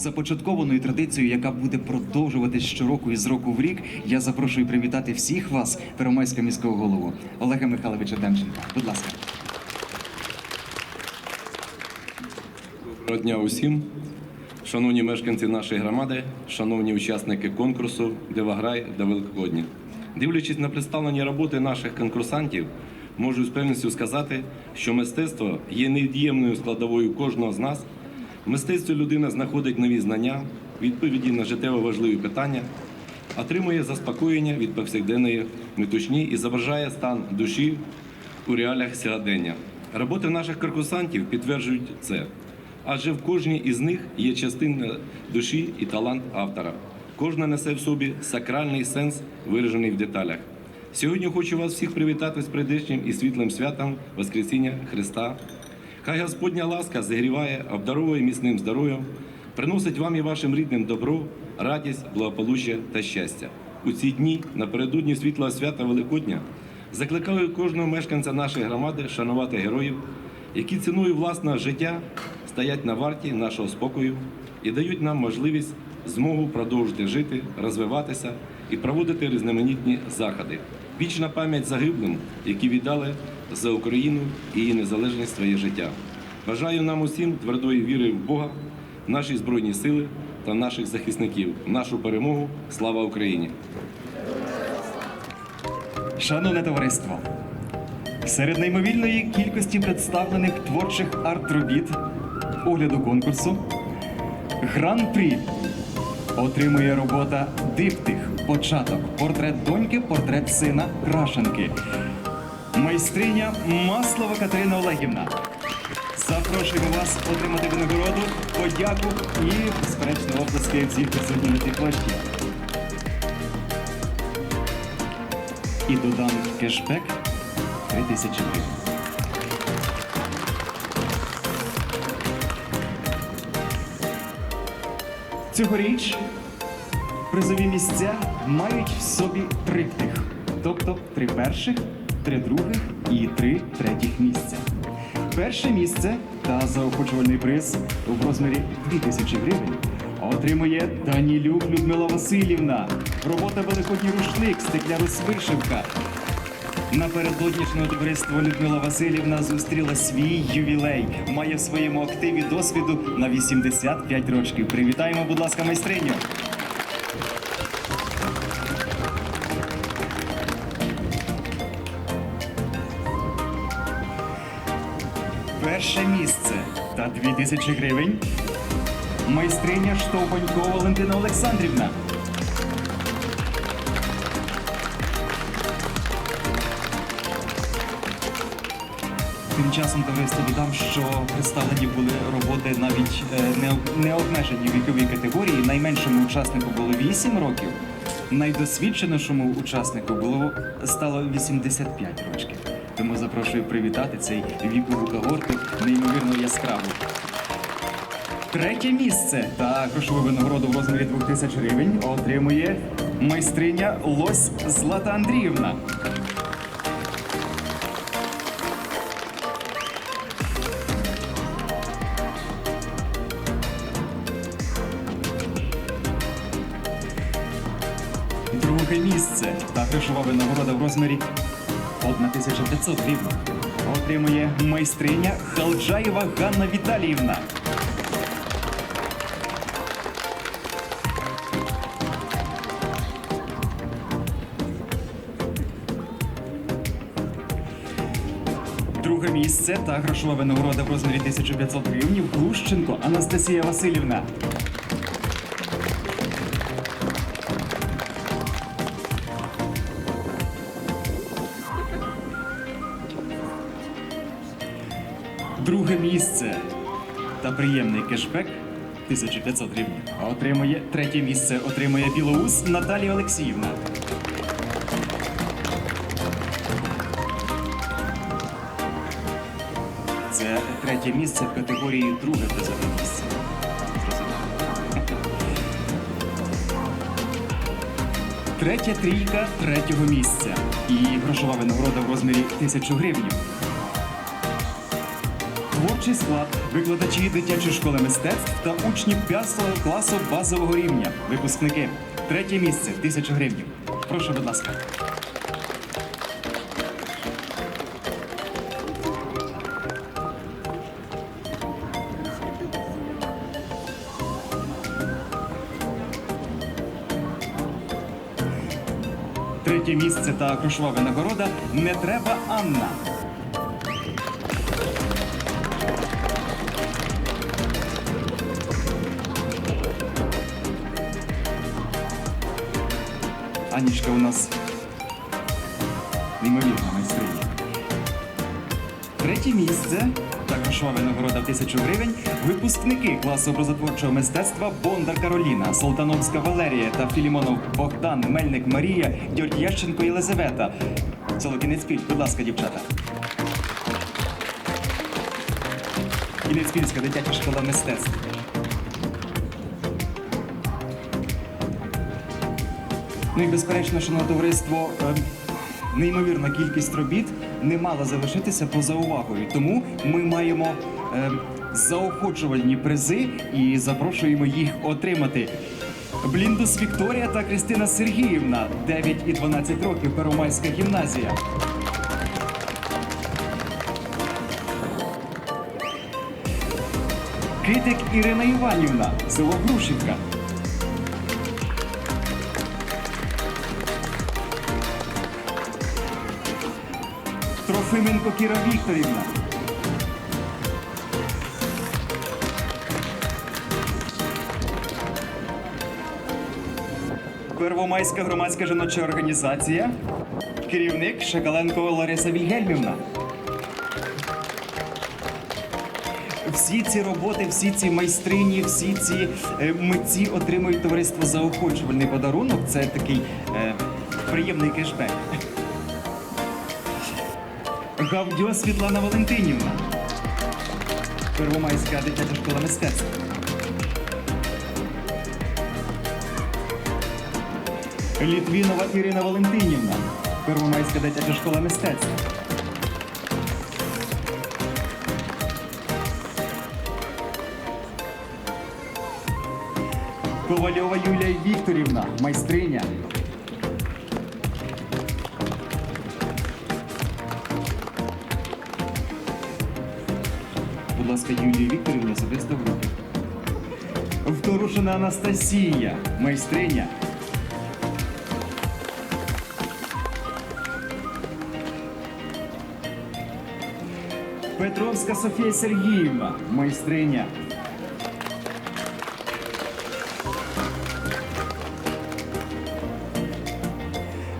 започаткованою традицією, яка буде продовжуватись щороку і з року в рік, я запрошую привітати всіх вас, Первомайського міського голову Олега Михайловича Демченка. Будь ласка. Доброго дня усім. Шановні мешканці нашої громади, шановні учасники конкурсу Диваграй до Великодня. Дивлячись на представлені роботи наших конкурсантів, можу з певністю сказати, що мистецтво є невід'ємною складовою кожного з нас. В мистецтві людина знаходить нові знання, відповіді на життєво важливі питання, отримує заспокоєння від повсякденної метушні і зображає стан душі у реаліях сьогодення. Роботи наших конкурсантів підтверджують це. Адже в кожній із них є частина душі і талант автора. Кожна несе в собі сакральний сенс, виражений в деталях. Сьогодні хочу вас всіх привітати з прийдешнім і світлим святом Воскресіння Христа. Хай Господня ласка зігріває, обдаровує міцним здоров'ям, приносить вам і вашим рідним добро, радість, благополуччя та щастя. У ці дні, напередодні світлого свята Великодня, закликаю кожного мешканця нашої громади шанувати героїв, які ціною власного життя стоять на варті нашого спокою і дають нам можливість змогу продовжити жити, розвиватися і проводити різноманітні заходи. Вічна пам'ять загиблим, які віддали за Україну і її незалежність своє життя. Бажаю нам усім твердої віри в Бога, наші збройні сили та наших захисників, нашу перемогу. Слава Україні! Шановне товариство, серед неймовільної кількості представлених творчих арт-робіт огляду конкурсу Гран-прі отримує робота Диптих, початок, портрет доньки, портрет сина Крашенки. Майстриня Маслова Катерина Олегівна. Запрошуємо вас отримати винагороду, подяку і, безперечно, оплески всіх присутніх на цій площі. і додам кешбек 3000 гривень. Цьогоріч призові місця мають в собі триптих, тобто три перших, три других і три третіх місця. Перше місце та заохочувальний приз в розмірі 2000 гривень отримує Данілюк Людмила Васильівна. Робота Великодній рушник, стеклярус вишивка. Напередоднішнього товариство Людмила Васильівна зустріла свій ювілей. Має в своєму активі досвіду на 85 років. Привітаємо, будь ласка, майстриню. Перше місце та 2000 гривень. Майстриня Штовбанько Валентина Олександрівна. Тим часом товариство додам, що представлені були роботи навіть е, не, об- обмежені віковій категорії. Найменшому учаснику було 8 років, найдосвідченішому учаснику було стало 85 років. Тому запрошую привітати цей вікову когорту неймовірно яскраву. Третє місце та грошову винагороду в розмірі 2000 гривень отримує майстриня Лось Злата Андріївна. Друге місце та грошова винагорода в розмірі 1500 гривень отримує майстриня Халджаєва Ганна Віталіївна. Друге місце та грошова винагорода в розмірі 1500 гривень Глущенко Анастасія Васильівна. Приємний кешбек 1500 гривень. Отримує третє місце отримує Білоус Наталія Олексіївна. Це третє місце в категорії друге призове місце. Третя трійка третього місця. І грошова винагорода в розмірі 1000 гривень. Склад, викладачі дитячої школи мистецтв та учні 5 класу базового рівня. Випускники. Третє місце 1000 гривень. Прошу, будь ласка. Третє місце та грошова винагорода не треба Анна. Анічка у нас неймовірна майстриня. Третє місце та грошова винагорода в тисячу гривень. Випускники класу образотворчого мистецтва Бондар Кароліна, Солтановська Валерія та Філімонов Богдан, Мельник Марія, Дьортященко Єлизавета. Село Кінецьпіль, будь ласка, дівчата. Кінецьпільська дитяча школа мистецтв. Ну і безперечно, шановне товариство, е, неймовірна кількість робіт не мала залишитися поза увагою. Тому ми маємо е, заохочувальні призи і запрошуємо їх отримати. Бліндус Вікторія та Кристина Сергіївна, 9 і 12 років, Первомайська гімназія. Китик Ірина Іванівна, село Грушівка. Трофименко Кіра Вікторівна. Первомайська громадська жіноча організація. Керівник Шакаленко Лариса Вільгельмівна. Всі ці роботи, всі ці майстрині, всі ці е, митці отримують товариство заохочувальний подарунок. Це такий е, приємний кешбек. Гавдьо Світлана Валентинівна. Первомайська дитяча школа мистецтв. Літвінова Ірина Валентинівна. Первомайська дитяча школа мистецтв. Ковальова Юлія Вікторівна, майстриня. Будь ласка, Юлії Вікторівні особисто в руки. Вторушина Анастасія, майстриня. Петровська Софія Сергіївна, майстриня.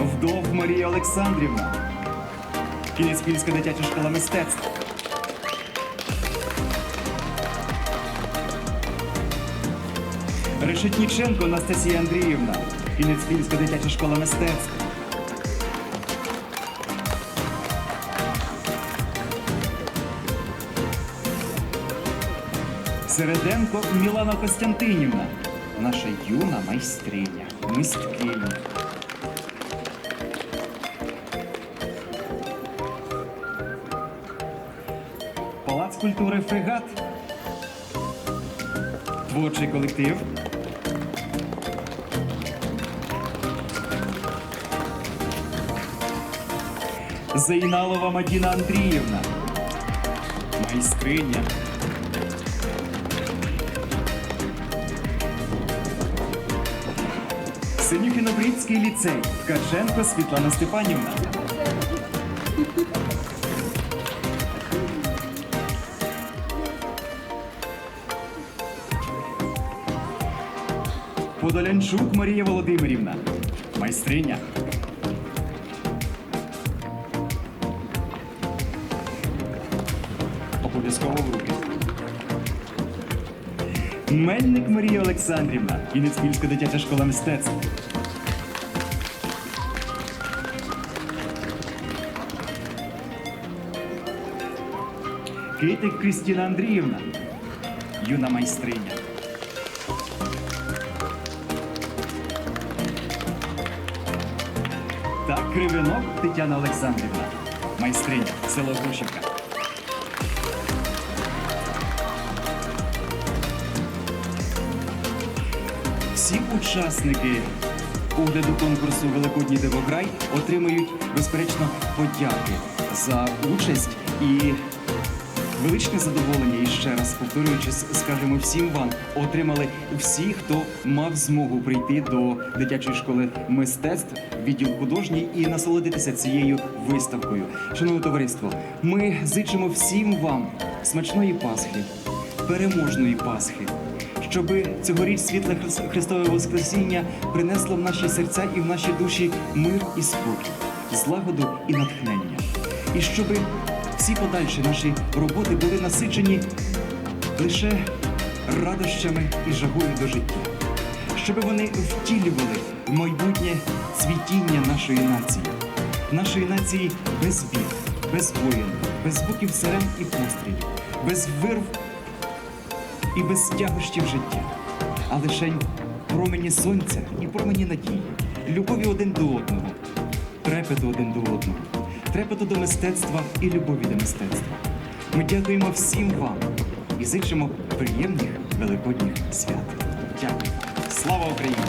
Вдов Марія Олександрівна. Кінецьпільська дитяча школа мистецтв. Решетніченко Анастасія Андріївна. Кінецьпільська дитяча школа мистецтв. Середенко Мілана Костянтинівна. Наша юна майстриня, мисткиня. Палац культури фрегат. Творчий колектив. Зайналова Мадіна Андріївна. Майстриня. Синюхінобрідський ліцей. Ткаченко Світлана Степанівна. Подолянчук Марія Володимирівна. Майстриня. Мельник Марія Олександрівна. Кінецьпільська дитяча школа мистецтв. Китик Крістіна Андріївна. Юна майстриня. та Кривинок Тетяна Олександрівна, майстриня, село Грушівка. Всі учасники огляду конкурсу Великодній Дивограй отримають безперечно подяки за участь і величне задоволення. І ще раз повторюючись, скажемо всім вам, отримали всі, хто мав змогу прийти до дитячої школи мистецтв, відділ художній і насолодитися цією виставкою. Шановне товариство, ми зичимо всім вам смачної Пасхи, переможної Пасхи. Щоб цьогоріч світле Христове Воскресіння принесло в наші серця і в наші душі мир і спокій, злагоду і натхнення. І щоб всі подальші наші роботи були насичені лише радощами і жагою до життя, щоб вони втілювали в майбутнє цвітіння нашої нації, нашої нації без бід, без воїн, без звуків сирен і пострілів, без вирв і без тягощів життя, а лише промені сонця і промені надії, любові один до одного, трепету один до одного, трепету до мистецтва і любові до мистецтва. Ми дякуємо всім вам і зичимо приємних великодніх свят. Дякую. Слава Україні!